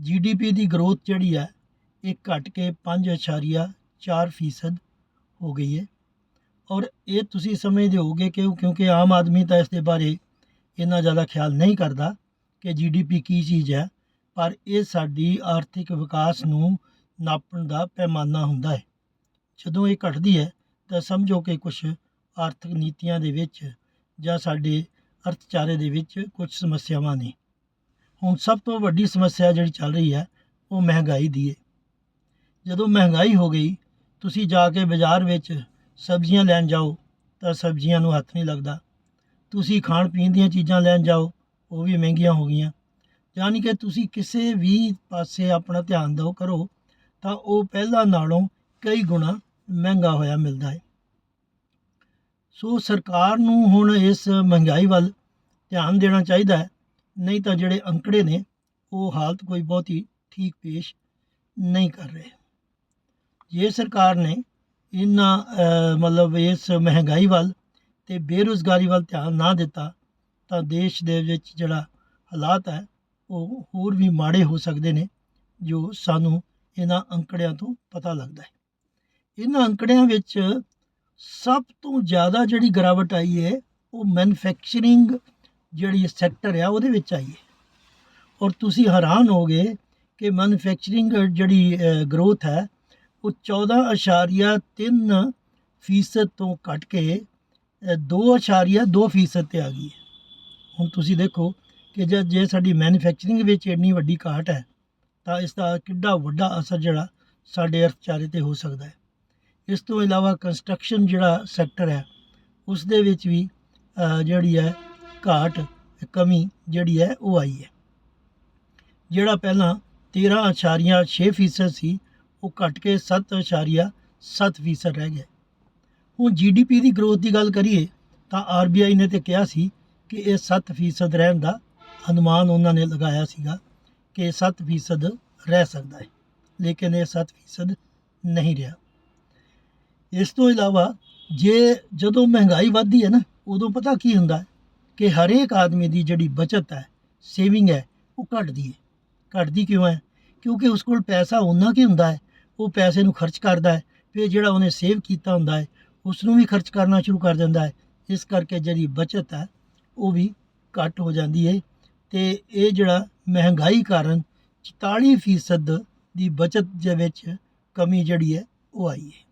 GDP ਦੀ growth ਜਿਹੜੀ ਹੈ, ਇਹ ਘਟ ਕੇ 5.4% ਹੋ ਗਈ ਹੈ। ਔਰ ਇਹ ਤੁਸੀਂ ਸਮਝਦੇ ਹੋਗੇ ਕਿ ਕਿਉਂਕਿ ਆਮ ਆਦਮੀ ਤਾਂ ਇਸ ਦੇ ਬਾਰੇ ਇੰਨਾ ਜ਼ਿਆਦਾ ਖਿਆਲ ਨਹੀਂ ਕਰਦਾ ਕਿ ਜੀਡੀਪੀ ਕੀ ਚੀਜ਼ ਹੈ, ਪਰ ਇਹ ਸਾਡੀ ਆਰਥਿਕ ਵਿਕਾਸ ਨੂੰ ਨਾਪਣ ਦਾ ਪੈਮਾਨਾ ਹੁੰਦਾ ਹੈ। ਜਦੋਂ ਇਹ ਘਟਦੀ ਹੈ, ਤਾਂ ਸਮਝੋ ਕਿ ਕੁਝ ਆਰਥਿਕ ਨੀਤੀਆਂ ਦੇ ਵਿੱਚ ਜਾਂ ਸਾਡੇ ਅਰਥਚਾਰੇ ਦੇ ਵਿੱਚ ਕੁਝ ਸਮੱਸਿਆਵਾਂ ਨੇ। ਹੁਣ ਸਭ ਤੋਂ ਵੱਡੀ ਸਮੱਸਿਆ ਜਿਹੜੀ ਚੱਲ ਰਹੀ ਹੈ, ਉਹ ਮਹਿੰਗਾਈ ਦੀ ਹੈ ਜਦੋਂ ਮਹਿੰਗਾਈ ਹੋ ਗਈ, ਤੁਸੀਂ ਜਾ ਕੇ ਬਾਜ਼ਾਰ ਵਿੱਚ ਸਬਜ਼ੀਆਂ ਲੈਣ ਜਾਓ, ਤਾਂ ਸਬਜ਼ੀਆਂ ਨੂੰ ਹੱਥ ਨਹੀਂ ਲੱਗਦਾ। ਤੁਸੀਂ ਖਾਣ ਪੀਣ ਦੀਆਂ ਚੀਜ਼ਾਂ ਲੈਣ ਜਾਓ, ਉਹ ਵੀ ਮਹਿੰਗੀਆਂ ਹੋ ਗਈਆਂ। ਯਾਨੀ ਕਿ ਤੁਸੀਂ ਕਿਸੇ ਵੀ ਪਾਸੇ ਆਪਣਾ ਧਿਆਨ ਦਿਓ, ਕਰੋ, ਤਾਂ ਉਹ ਪਹਿਲਾਂ ਨਾਲੋਂ ਕਈ ਗੁਣਾ ਮਹਿੰਗਾ ਹੋਇਆ ਮਿਲਦਾ ਹੈ ਸੋ ਸਰਕਾਰ ਨੂੰ ਹੁਣ ਇਸ ਮਹਿੰਗਾਈ ਵੱਲ ਧਿਆਨ ਦੇਣਾ ਚਾਹੀਦਾ ਹੈ ਨਹੀਂ ਤਾਂ ਜਿਹੜੇ ਅੰਕੜੇ ਨੇ, ਉਹ ਹਾਲਤ ਕੋਈ ਬਹੁਤੀ ਠੀਕ ਪੇਸ਼ ਨਹੀਂ ਕਰ ਰਹੇ। ਜੇ ਸਰਕਾਰ ਨੇ ਇਹਨਾਂ ਮਤਲਬ ਇਸ ਮਹਿੰਗਾਈ ਵੱਲ ਤੇ ਬੇਰੁਜ਼ਗਾਰੀ ਵੱਲ ਧਿਆਨ ਨਾ ਦਿੱਤਾ, ਤਾਂ ਦੇਸ਼ ਦੇ ਵਿੱਚ ਜਿਹੜਾ ਹਾਲਾਤ ਹੈ, ਉਹ ਹੋਰ ਵੀ ਮਾੜੇ ਹੋ ਸਕਦੇ ਨੇ, ਜੋ ਸਾਨੂੰ ਇਹਨਾਂ ਅੰਕੜਿਆਂ ਤੋਂ ਪਤਾ ਲੱਗਦਾ ਹੈ। ਇਹਨਾਂ ਅੰਕੜਿਆਂ ਵਿੱਚ ਸਭ ਤੋਂ ਜ਼ਿਆਦਾ ਜਿਹੜੀ ਗਿਰਾਵਟ ਆਈ ਹੈ, ਉਹ ਮੈਨੂਫੈਕਚਰਿੰਗ ਜਿਹੜੀ ਸੈਕਟਰ ਆ ਉਹਦੇ ਵਿੱਚ ਆਈ ਹੈ ਔਰ ਤੁਸੀਂ ਹੈਰਾਨ ਹੋਗੇ ਕਿ ਮੈਨੂਫੈਕਚਰਿੰਗ ਜਿਹੜੀ ਗਰੋਥ ਹੈ ਉਹ 14.3 ਫੀਸਦ ਤੋਂ ਘਟ ਕੇ ਅ, 2.2 ਫੀਸਦ ਤੇ ਆ ਗਈ ਹੈ। ਹੁਣ ਤੁਸੀਂ ਦੇਖੋ ਕਿ ਜੇ ਜੇ ਸਾਡੀ ਮੈਨੂਫੈਕਚਰਿੰਗ ਵਿੱਚ ਇੰਨੀ ਵੱਡੀ ਘਾਟ ਹੈ ਤਾਂ ਇਸ ਦਾ ਕਿੱਡਾ ਵੱਡਾ ਅਸਰ ਜਿਹੜਾ ਸਾਡੇ ਅਰਥਚਾਰੇ ਤੇ ਹੋ ਸਕਦਾ ਹੈ। ਇਸ ਤੋਂ ਇਲਾਵਾ ਕੰਸਟਰਕਸ਼ਨ ਜਿਹੜਾ ਸੈਕਟਰ ਹੈ ਉਸ ਦੇ ਵਿੱਚ ਵੀ ਜਿਹੜੀ ਹੈ ਘਾਟ ਕਮੀ ਜਿਹੜੀ ਹੈ ਉਹ ਆਈ ਹੈ। ਜਿਹੜਾ ਪਹਿਲਾਂ 13.6 ਫੀਸਦ ਸੀ, ਉਹ ਘਟ ਕੇ 7.7 ਫੀਸਦ ਰਹਿ ਗਿਆ। ਹੁਣ ਜੀਡੀਪੀ ਦੀ ਗਰੋਥ ਦੀ ਗੱਲ ਕਰੀਏ, ਤਾਂ ਆਰਬੀਆਈ ਨੇ ਤੇ ਕਿਹਾ ਸੀ ਕਿ ਇਹ 7 ਫੀਸਦ ਰਹਿਣ ਦਾ ਅਨੁਮਾਨ ਉਹਨਾਂ ਨੇ ਲਗਾਇਆ ਸੀਗਾ ਕਿ 7 ਫੀਸਦ ਰਹਿ ਸਕਦਾ ਹੈ, ਲੇਕਿਨ ਇਹ 7 ਫੀਸਦ ਨਹੀਂ ਰਿਹਾ। ਇਸ ਤੋਂ ਇਲਾਵਾ ਜੇ ਜਦੋਂ ਮਹਿੰਗਾਈ ਵੱਧਦੀ ਹੈ ਨਾ, ਉਦੋਂ ਪਤਾ ਕੀ ਹੁੰਦਾ ਹੈ? ਕਿ ਹਰੇਕ ਆਦਮੀ ਦੀ ਜਿਹੜੀ ਬਚਤ ਹੈ ਸੇਵਿੰਗ ਹੈ, ਉਹ ਘਟਦੀ ਹੈ। ਘਟਦੀ ਕਿਉਂ ਹੈ? ਕਿਉਂਕਿ ਉਸ ਕੋਲ ਪੈਸਾ ਉਨਾ ਕੀ ਹੁੰਦਾ ਹੈ, ਉਹ ਪੈਸੇ ਨੂੰ ਖਰਚ ਕਰਦਾ ਹੈ, ਫਿਰ ਜਿਹੜਾ ਉਹਨੇ ਸੇਵ ਕੀਤਾ ਹੁੰਦਾ ਹੈ ਉਸ ਨੂੰ ਵੀ ਖਰਚ ਕਰਨਾ ਸ਼ੁਰੂ ਕਰ ਦਿੰਦਾ ਹੈ। ਇਸ ਕਰਕੇ ਜਿਹੜੀ ਬਚਤ ਹੈ, ਉਹ ਵੀ ਘੱਟ ਹੋ ਜਾਂਦੀ ਹੈ ਤੇ ਇਹ ਜਿਹੜਾ ਮਹਿੰਗਾਈ ਕਾਰਨ 44% ਦੀ ਬਚਤ ਦੇ ਵਿੱਚ ਕਮੀ ਜਿਹੜੀ ਹੈ, ਉਹ ਆਈ ਹੈ।